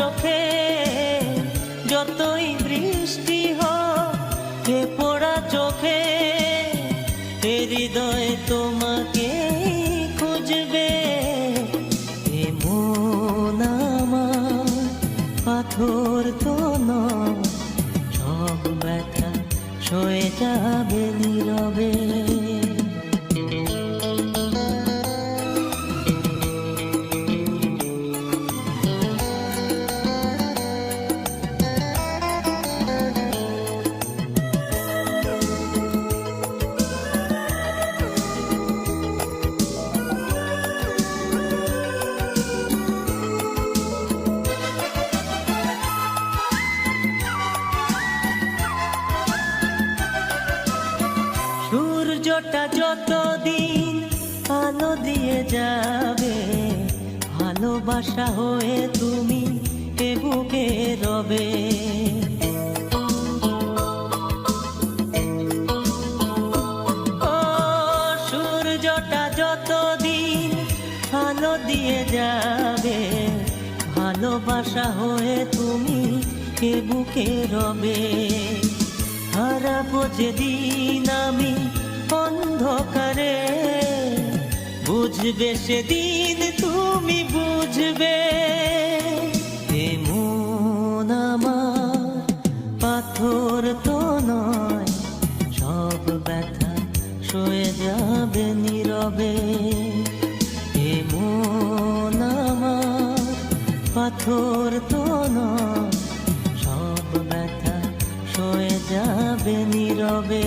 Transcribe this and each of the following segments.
চোখে যতই বৃষ্টি হোক হে পোড়া চোখে হে হৃদয় তোমাকে খুঁজবে। হে মন পাথর তো নয় সব ব্যথা সয়ে যাবে নীরবে। সূর্যটা যতদিন আলো দিয়ে যাবে, ভালোবাসা হয়ে তুমি এ বুকে রবে। সূর্যটা যতদিন আলো দিয়ে যাবে, ভালোবাসা হয়ে তুমি এ বুকে রবে। হারাবো যেদিন আমি বুঝবে সেদিন তুমি বুঝবে, এ মন আমার পাথর তো নয়, সব ব্যথা সয়ে যাবে নীরবে। এ মন আমার পাথর তো নয়, সব ব্যথা সয়ে যাবে নীরবে।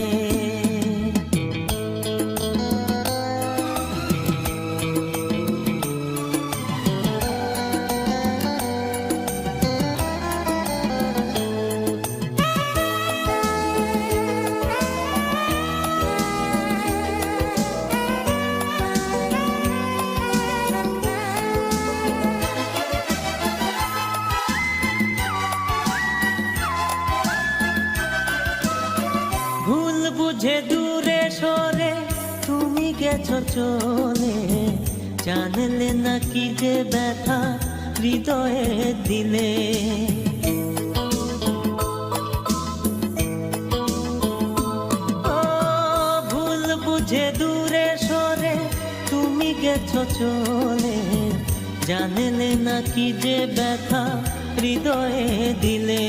বুঝে দূরে সরে তুমি গেছো চলে, জানলে না কি যে ব্যথা হৃদয়ে দিলে। ভুল বুঝে দূরে সরে তুমি গেছো চলে, জানলে না কি যে ব্যথা হৃদয়ে দিলে।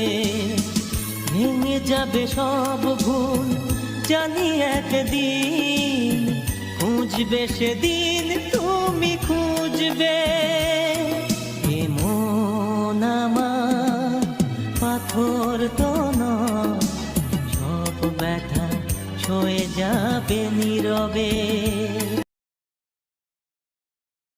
ভেঙে যাবে সব ভুল জানি একদিন খুঁজবে সেদিন, তুমি খুঁজবে। এমন আমার, পাথর তো সব ব্যথা সয়ে যাবে নীরবে।